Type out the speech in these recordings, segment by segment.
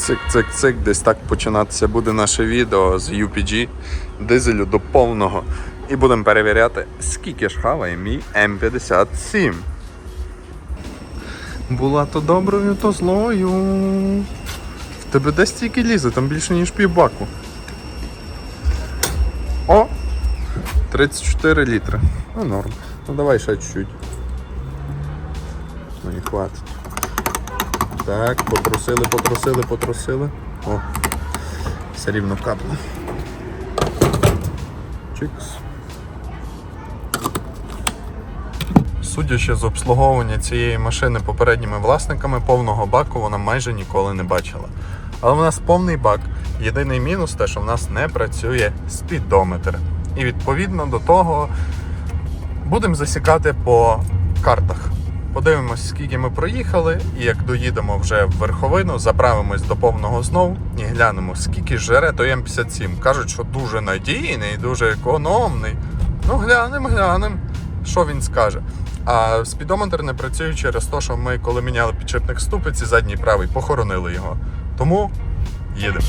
Цик-цик-цик, десь так починатися буде наше відео з UPG дизелю до повного. І будемо перевіряти, скільки ж хаває мій М57. Була то доброю, то злою. В тебе десь стільки лізе, там більше ніж півбаку. О! 34 літри. Ну норм. Ну давай ще чуть-чуть. Ну і хватить. Так, потрусили, потрусили, потрусили. О, все рівно капнуло. Чикс. Судячи з обслуговування цієї машини попередніми власниками, повного баку вона майже ніколи не бачила. Але в нас повний бак. Єдиний мінус те, що в нас не працює спідометр. І відповідно до того будемо засікати по картах. Подивимось, скільки ми проїхали, і як доїдемо вже в верховину, заправимось до повного знов і глянемо, скільки жере той М57. Кажуть, що дуже надійний, дуже економний. Ну, глянемо, глянемо, що він скаже. А спідометр не працює через те, що ми, коли міняли підшипник ступиці, задній правий, похоронили його. Тому їдемо.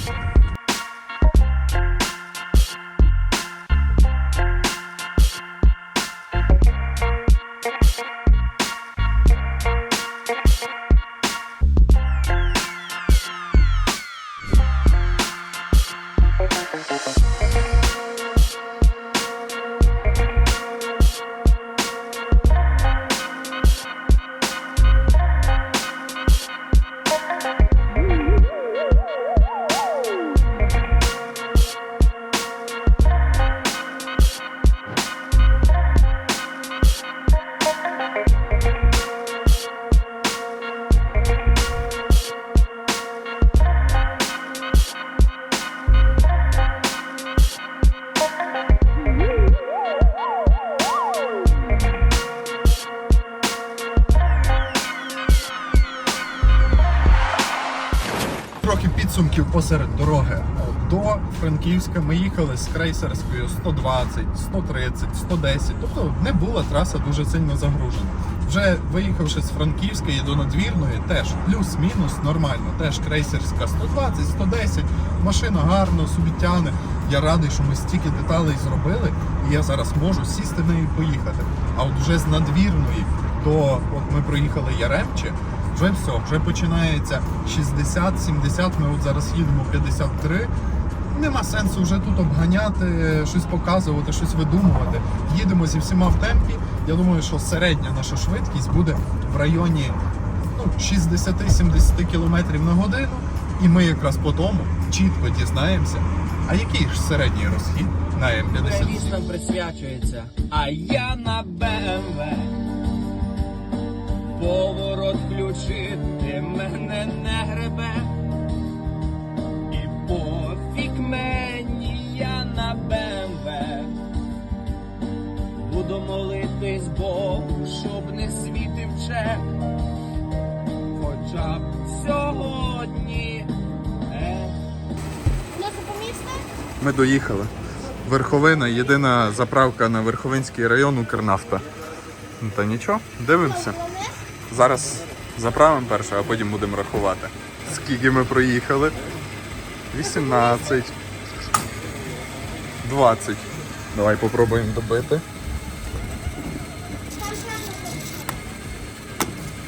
Трохи підсумків посеред дороги. До Франківська ми їхали з крейсерською 120, 130, 110. Тобто не була траса дуже сильно загружена. Вже виїхавши з Франківська і до надвірної, теж плюс-мінус нормально. Теж крейсерська 120, 110. Машина гарно, собі тяне. Я радий, що ми стільки деталей зробили, і я зараз можу сісти нею і поїхати. А от вже з надвірної до от ми проїхали Яремче, вже все, вже починається 60-70, ми от зараз їдемо 53. Нема сенсу вже тут обганяти, щось показувати, щось видумувати. Їдемо зі всіма в темпі. Я думаю, що середня наша швидкість буде в районі ну, 60-70 км на годину. І ми якраз по тому чітко дізнаємося, а який ж середній розхід на М50. Реаліст нам присвячується, а я на БМВ. Поворот включити мене не гребе. І пофіг мені я на БМВ. Буду молитись Богу, щоб не світив чек. Хоча б сьогодні. Е. Ми доїхали. Верховина, єдина заправка на Верховинський район Укрнафта. Та нічого, дивимося. Зараз заправимо перше, а потім будемо рахувати. Скільки ми проїхали? 18. 20. Давай попробуємо добити.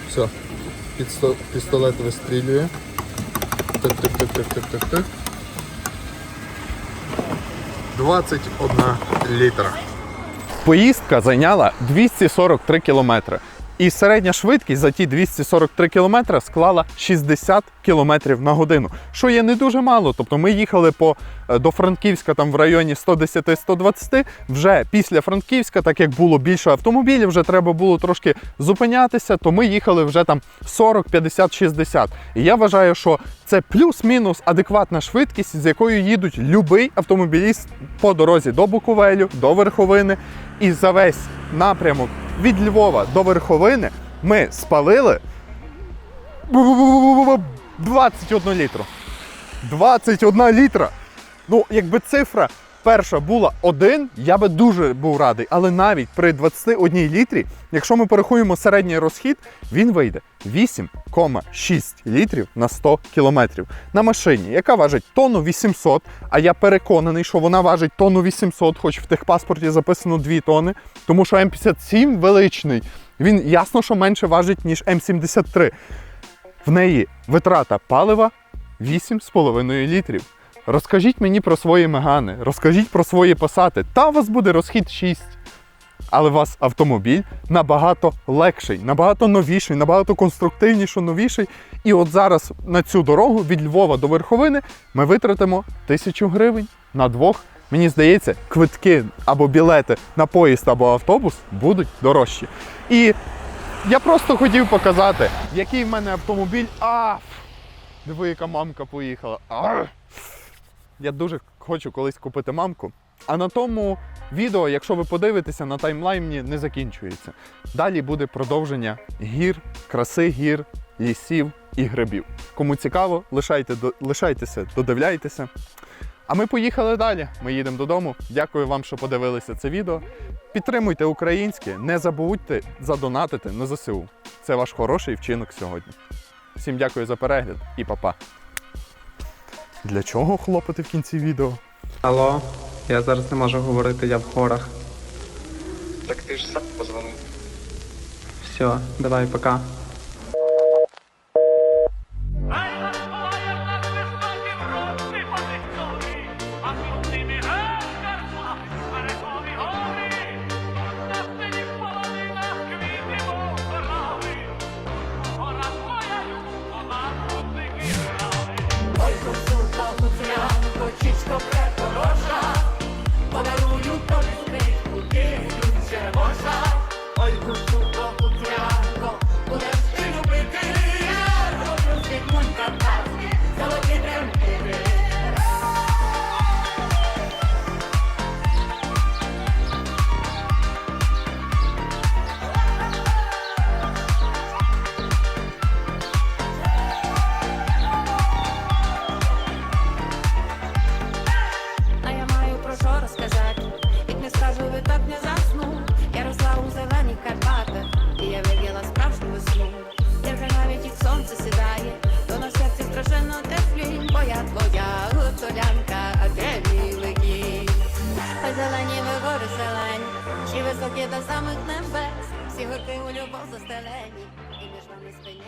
Все. Пістолет вистрілює. Так. 21 літра. Поїздка зайняла 243 кілометри. І середня швидкість за ті 243 кілометри склала 60 кілометрів на годину, що є не дуже мало. Тобто ми їхали по, е, до Франківська там в районі 110-120. Вже після Франківська, так як було більше автомобілів, вже треба було трошки зупинятися, то ми їхали вже там 40, 50, 60. І я вважаю, що це плюс-мінус адекватна швидкість, з якою їдуть любий автомобіліст по дорозі до Буковелю, до Верховини. І за весь напрямок від Львова до Верховини ми спалили 21 літру. 21 літра. Ну, якби цифра перша була 1, я би дуже був радий. Але навіть при 21 літрі, якщо ми порахуємо середній розхід, він вийде 8,6 літрів на 100 кілометрів. На машині, яка важить тонну 800, а я переконаний, що вона важить тонну 800, хоч в техпаспорті записано 2 тонни, тому що М57 величний. Він ясно, що менше важить, ніж М73. В неї витрата палива 8,5 літрів. Розкажіть мені про свої мегани, розкажіть про свої пасати. Та у вас буде розхід 6. Але у вас автомобіль набагато легший, набагато новіший, набагато конструктивніший, новіший. І от зараз на цю дорогу від Львова до Верховини ми витратимо тисячу гривень на двох. Мені здається, квитки або білети на поїзд або автобус будуть дорожчі. І я просто хотів показати, який в мене автомобіль. А, диви, яка мамка поїхала. А, я дуже хочу колись купити мамку. А на тому відео, якщо ви подивитеся на таймлайні, не закінчується. Далі буде продовження гір, краси гір, лісів і грибів. Кому цікаво, лишайте, лишайтеся, додивляйтеся. А ми поїхали далі. Ми їдемо додому. Дякую вам, що подивилися це відео. Підтримуйте українське, не забудьте задонатити на ЗСУ. Це ваш хороший вчинок сьогодні. Всім дякую за перегляд і па-па. Для чого хлопати в кінці відео? Алло, я зараз не можу говорити, я в хорах. Так ти ж сам позвонив. Все, давай, пока. Високі до самих небес, всі горки у любов застелені, і між вами спині.